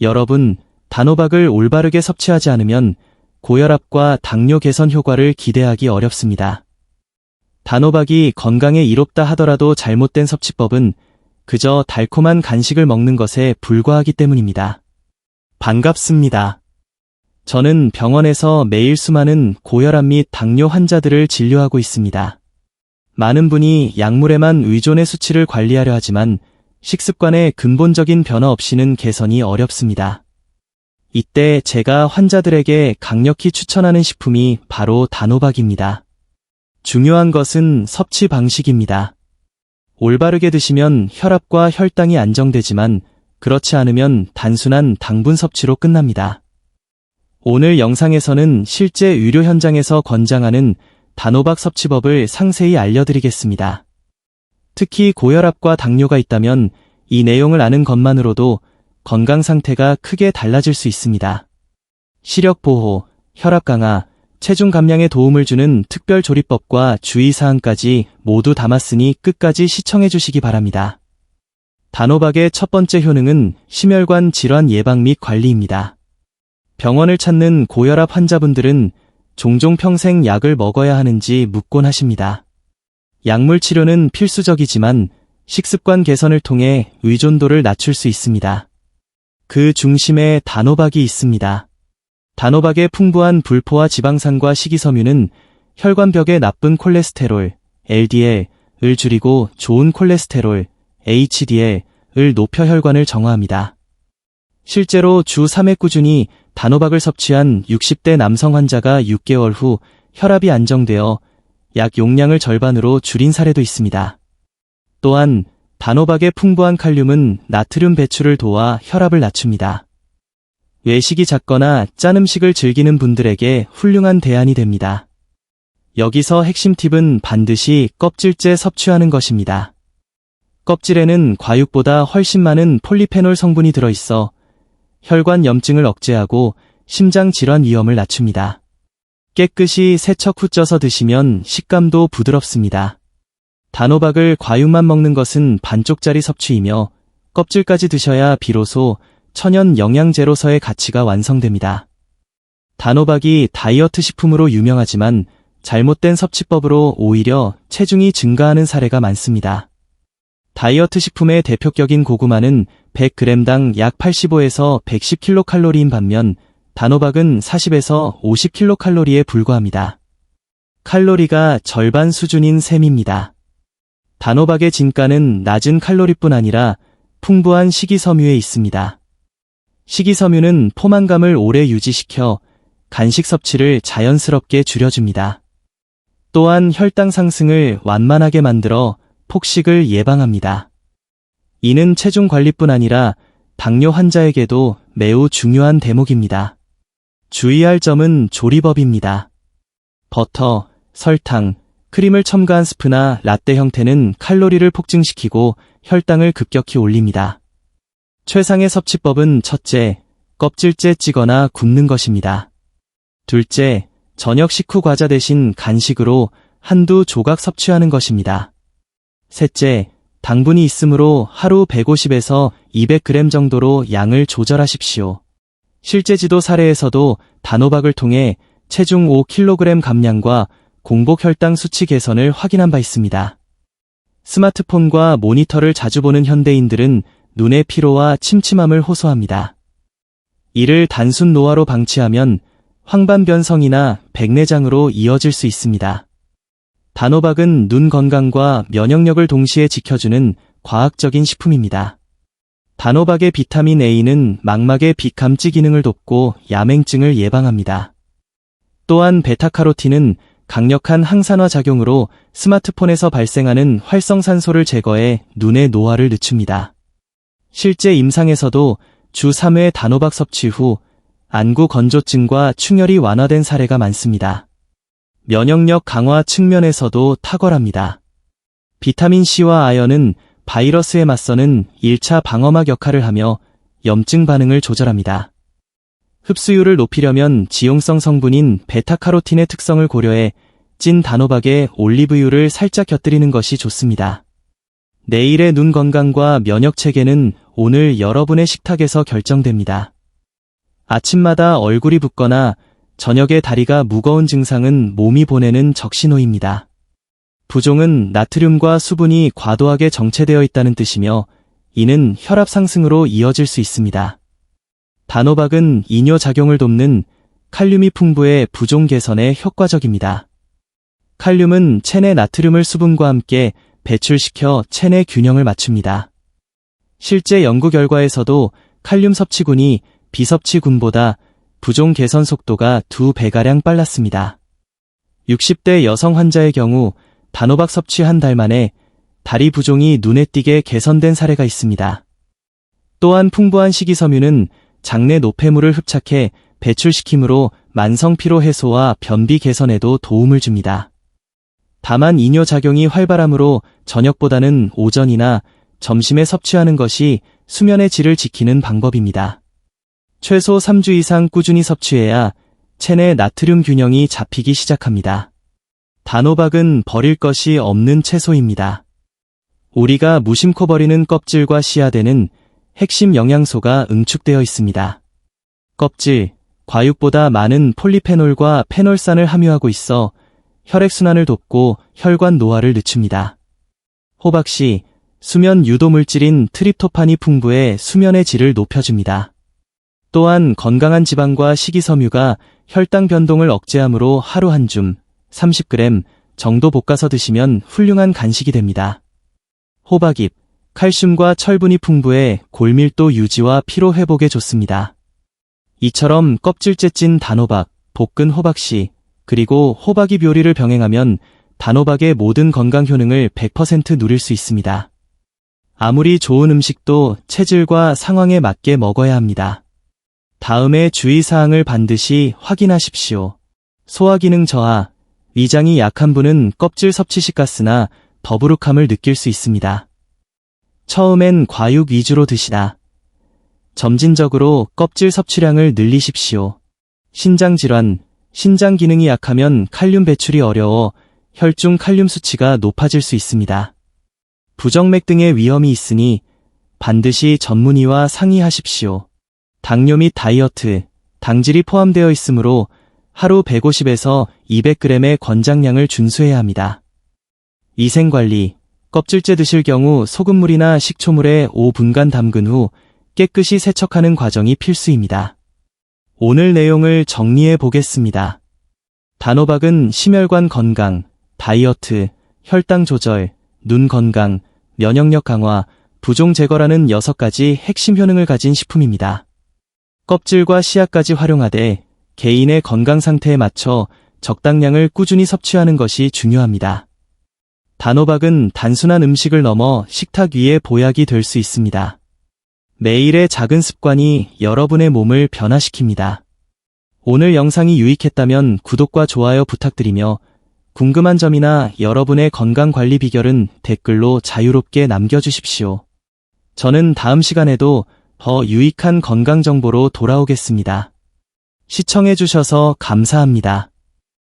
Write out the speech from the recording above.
여러분, 단호박을 올바르게 섭취하지 않으면 고혈압과 당뇨 개선 효과를 기대하기 어렵습니다. 단호박이 건강에 이롭다 하더라도 잘못된 섭취법은 그저 달콤한 간식을 먹는 것에 불과하기 때문입니다. 반갑습니다. 저는 병원에서 매일 수많은 고혈압 및 당뇨 환자들을 진료하고 있습니다. 많은 분이 약물에만 의존의 수치를 관리하려 하지만 식습관의 근본적인 변화 없이는 개선이 어렵습니다. 이때 제가 환자들에게 강력히 추천하는 식품이 바로 단호박입니다. 중요한 것은 섭취 방식입니다. 올바르게 드시면 혈압과 혈당이 안정되지만 그렇지 않으면 단순한 당분 섭취로 끝납니다. 오늘 영상에서는 실제 의료 현장에서 권장하는 단호박 섭취법을 상세히 알려드리겠습니다. 특히 고혈압과 당뇨가 있다면 이 내용을 아는 것만으로도 건강 상태가 크게 달라질 수 있습니다. 시력 보호, 혈압 강화, 체중 감량에 도움을 주는 특별 조리법과 주의사항까지 모두 담았으니 끝까지 시청해 주시기 바랍니다. 단호박의 첫 번째 효능은 심혈관 질환 예방 및 관리입니다. 병원을 찾는 고혈압 환자분들은 종종 평생 약을 먹어야 하는지 묻곤 하십니다. 약물 치료는 필수적이지만 식습관 개선을 통해 의존도를 낮출 수 있습니다. 그 중심에 단호박이 있습니다. 단호박의 풍부한 불포화 지방산과 식이섬유는 혈관벽의 나쁜 콜레스테롤, LDL을 줄이고 좋은 콜레스테롤, HDL을 높여 혈관을 정화합니다. 실제로 주 3회 꾸준히 단호박을 섭취한 60대 남성 환자가 6개월 후 혈압이 안정되어 약 용량을 절반으로 줄인 사례도 있습니다. 또한 단호박의 풍부한 칼륨은 나트륨 배출을 도와 혈압을 낮춥니다. 외식이 작거나 짠 음식을 즐기는 분들에게 훌륭한 대안이 됩니다. 여기서 핵심 팁은 반드시 껍질째 섭취하는 것입니다. 껍질에는 과육보다 훨씬 많은 폴리페놀 성분이 들어있어 혈관 염증을 억제하고 심장 질환 위험을 낮춥니다. 깨끗이 세척 후 쪄서 드시면 식감도 부드럽습니다. 단호박을 과육만 먹는 것은 반쪽짜리 섭취이며 껍질까지 드셔야 비로소 천연 영양제로서의 가치가 완성됩니다. 단호박이 다이어트 식품으로 유명하지만 잘못된 섭취법으로 오히려 체중이 증가하는 사례가 많습니다. 다이어트 식품의 대표격인 고구마는 100g당 약 85에서 110kcal인 반면 단호박은 40에서 50kcal에 불과합니다. 칼로리가 절반 수준인 셈입니다. 단호박의 진가는 낮은 칼로리뿐 아니라 풍부한 식이섬유에 있습니다. 식이섬유는 포만감을 오래 유지시켜 간식 섭취를 자연스럽게 줄여줍니다. 또한 혈당 상승을 완만하게 만들어 폭식을 예방합니다. 이는 체중 관리뿐 아니라 당뇨 환자에게도 매우 중요한 대목입니다. 주의할 점은 조리법입니다. 버터, 설탕, 크림을 첨가한 스프나 라떼 형태는 칼로리를 폭증시키고 혈당을 급격히 올립니다. 최상의 섭취법은 첫째, 껍질째 찌거나 굽는 것입니다. 둘째, 저녁 식후 과자 대신 간식으로 한두 조각 섭취하는 것입니다. 셋째, 당분이 있으므로 하루 150에서 200g 정도로 양을 조절하십시오. 실제 지도 사례에서도 단호박을 통해 체중 5kg 감량과 공복 혈당 수치 개선을 확인한 바 있습니다. 스마트폰과 모니터를 자주 보는 현대인들은 눈의 피로와 침침함을 호소합니다. 이를 단순 노화로 방치하면 황반변성이나 백내장으로 이어질 수 있습니다. 단호박은 눈 건강과 면역력을 동시에 지켜주는 과학적인 식품입니다. 단호박의 비타민 A는 망막의 빛감지 기능을 돕고 야맹증을 예방합니다. 또한 베타카로틴은 강력한 항산화 작용으로 스마트폰에서 발생하는 활성산소를 제거해 눈의 노화를 늦춥니다. 실제 임상에서도 주 3회 단호박 섭취 후 안구 건조증과 충혈이 완화된 사례가 많습니다. 면역력 강화 측면에서도 탁월합니다. 비타민C와 아연은 바이러스에 맞서는 1차 방어막 역할을 하며 염증 반응을 조절합니다. 흡수율을 높이려면 지용성 성분인 베타카로틴의 특성을 고려해 찐 단호박에 올리브유를 살짝 곁들이는 것이 좋습니다. 내일의 눈 건강과 면역 체계는 오늘 여러분의 식탁에서 결정됩니다. 아침마다 얼굴이 붓거나 저녁에 다리가 무거운 증상은 몸이 보내는 적신호입니다. 부종은 나트륨과 수분이 과도하게 정체되어 있다는 뜻이며 이는 혈압 상승으로 이어질 수 있습니다. 단호박은 이뇨 작용을 돕는 칼륨이 풍부해 부종 개선에 효과적입니다. 칼륨은 체내 나트륨을 수분과 함께 배출시켜 체내 균형을 맞춥니다. 실제 연구 결과에서도 칼륨 섭취군이 비섭취군보다 부종 개선 속도가 두 배가량 빨랐습니다. 60대 여성 환자의 경우 단호박 섭취 한 달 만에 다리 부종이 눈에 띄게 개선된 사례가 있습니다. 또한 풍부한 식이섬유는 장내 노폐물을 흡착해 배출시키므로 만성 피로 해소와 변비 개선에도 도움을 줍니다. 다만 이뇨 작용이 활발하므로 저녁보다는 오전이나 점심에 섭취하는 것이 수면의 질을 지키는 방법입니다. 최소 3주 이상 꾸준히 섭취해야 체내 나트륨 균형이 잡히기 시작합니다. 단호박은 버릴 것이 없는 채소입니다. 우리가 무심코 버리는 껍질과 씨앗에는 핵심 영양소가 응축되어 있습니다. 껍질, 과육보다 많은 폴리페놀과 페놀산을 함유하고 있어 혈액순환을 돕고 혈관 노화를 늦춥니다. 호박씨, 수면 유도 물질인 트립토판이 풍부해 수면의 질을 높여줍니다. 또한 건강한 지방과 식이섬유가 혈당 변동을 억제하므로 하루 한 줌, 30g 정도 볶아서 드시면 훌륭한 간식이 됩니다. 호박잎, 칼슘과 철분이 풍부해 골밀도 유지와 피로 회복에 좋습니다. 이처럼 껍질째 찐 단호박, 볶은 호박씨, 그리고 호박잎 요리를 병행하면 단호박의 모든 건강 효능을 100% 누릴 수 있습니다. 아무리 좋은 음식도 체질과 상황에 맞게 먹어야 합니다. 다음에 주의사항을 반드시 확인하십시오. 소화기능 저하, 위장이 약한 분은 껍질 섭취 시 가스나 더부룩함을 느낄 수 있습니다. 처음엔 과육 위주로 드시다. 점진적으로 껍질 섭취량을 늘리십시오. 신장 질환, 신장 기능이 약하면 칼륨 배출이 어려워 혈중 칼륨 수치가 높아질 수 있습니다. 부정맥 등의 위험이 있으니 반드시 전문의와 상의하십시오. 당뇨 및 다이어트, 당질이 포함되어 있으므로 하루 150에서 200g의 권장량을 준수해야 합니다. 위생관리, 껍질째 드실 경우 소금물이나 식초물에 5분간 담근 후 깨끗이 세척하는 과정이 필수입니다. 오늘 내용을 정리해 보겠습니다. 단호박은 심혈관 건강, 다이어트, 혈당 조절, 눈 건강, 면역력 강화, 부종 제거라는 6가지 핵심 효능을 가진 식품입니다. 껍질과 씨앗까지 활용하되 개인의 건강 상태에 맞춰 적당량을 꾸준히 섭취하는 것이 중요합니다. 단호박은 단순한 음식을 넘어 식탁 위에 보약이 될 수 있습니다. 매일의 작은 습관이 여러분의 몸을 변화시킵니다. 오늘 영상이 유익했다면 구독과 좋아요 부탁드리며 궁금한 점이나 여러분의 건강 관리 비결은 댓글로 자유롭게 남겨주십시오. 저는 다음 시간에도 더 유익한 건강 정보로 돌아오겠습니다. 시청해주셔서 감사합니다.